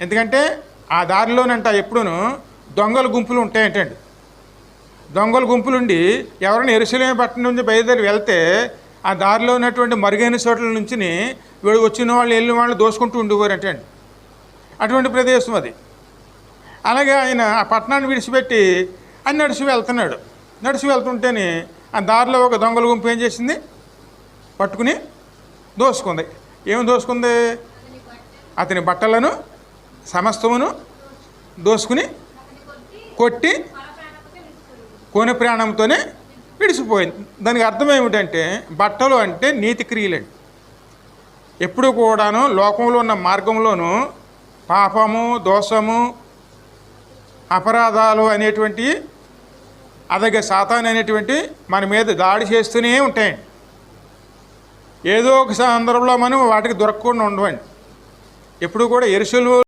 ఎందుకంటే ఆ దారిలోనంట ఎప్పుడూను దొంగల గుంపులు ఉంటాయంటండి. దొంగల గుంపులుండి ఎవరైనా ఎరుసలేమ పట్టణం నుంచి బయలుదేరి వెళ్తే ఆ దారిలో ఉన్నటువంటి మరుగైన చోట్ల నుంచి వీడు వచ్చిన వాళ్ళు వెళ్ళిన వాళ్ళు దోసుకుంటూ ఉండేవారంటండి. అటువంటి ప్రదేశం అది. అలాగే ఆయన ఆ పట్టణాన్ని విడిచిపెట్టి అని నడిచి వెళ్తున్నాడు. నడిచి వెళ్తుంటేనే ఆ దారిలో ఒక దొంగల గుంపు ఏం చేసింది? పట్టుకుని దోసుకుంది. ఏమి దోసుకుంది? అతని బట్టలను సమస్తమును దోసుకుని కొట్టి కోని ప్రాణంతోనే విడిచిపోయింది. దానికి అర్థం ఏమిటంటే బట్టలు అంటే నీతి క్రియలండి. ఎప్పుడు కూడాను లోకంలో ఉన్న మార్గంలోనూ పాపము దోషము అపరాధాలు అనేటువంటి అలాగే సాతాన్ అనేటువంటి మన మీద దాడి చేస్తూనే ఉంటాయండి. ఏదో ఒక సందర్భంలో మనం వాటికి దొరకకుండా ఉండవండి. ఎప్పుడు కూడా ఎరుసలు